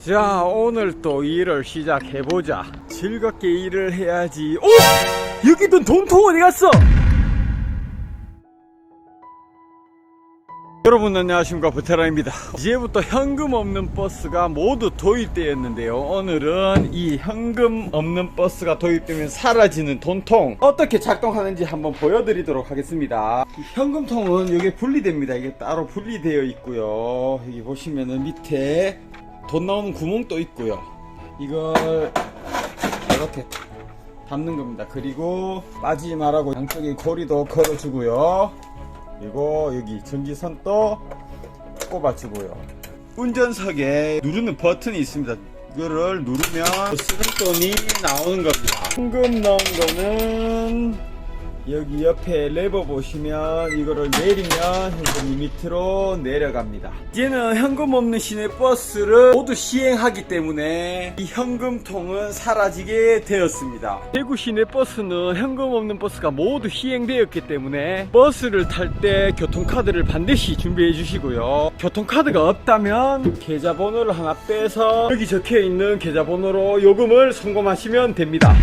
자 오늘 또 일을 시작해보자. 즐겁게 일을 해야지. 오! 여기 있던 돈통 어디 갔어? 여러분 안녕하십니까. 부테라입니다. 이제부터 현금 없는 버스가 모두 도입되었는데요. 오늘은 이 현금 없는 버스가 도입되면 사라지는 돈통. 어떻게 작동하는지 한번 보여드리도록 하겠습니다. 이 현금통은 여기 분리됩니다. 이게 따로 분리되어 있고요. 여기 보시면은 밑에 돈 나오는 구멍도 있고요 이걸 이렇게 담는 겁니다 그리고 빠지지 말라고 양쪽에 고리도 걸어주고요 그리고 여기 전기선도 꼽아주고요. 운전석에 누르는 버튼이 있습니다. 이거를 누르면 쓰는 돈이 나오는 겁니다. 현금 넣은 거는 여기 옆에 레버 보시면 이거를 내리면 현금이 밑으로 내려갑니다. 이제는 현금 없는 시내 버스를 모두 시행하기 때문에 이 현금통은 사라지게 되었습니다. 대구 시내 버스는 현금 없는 버스가 모두 시행되었기 때문에 버스를 탈 때 교통카드를 반드시 준비해 주시고요. 교통카드가 없다면 계좌번호를 하나 빼서 여기 적혀 있는 계좌번호로 요금을 송금하시면 됩니다.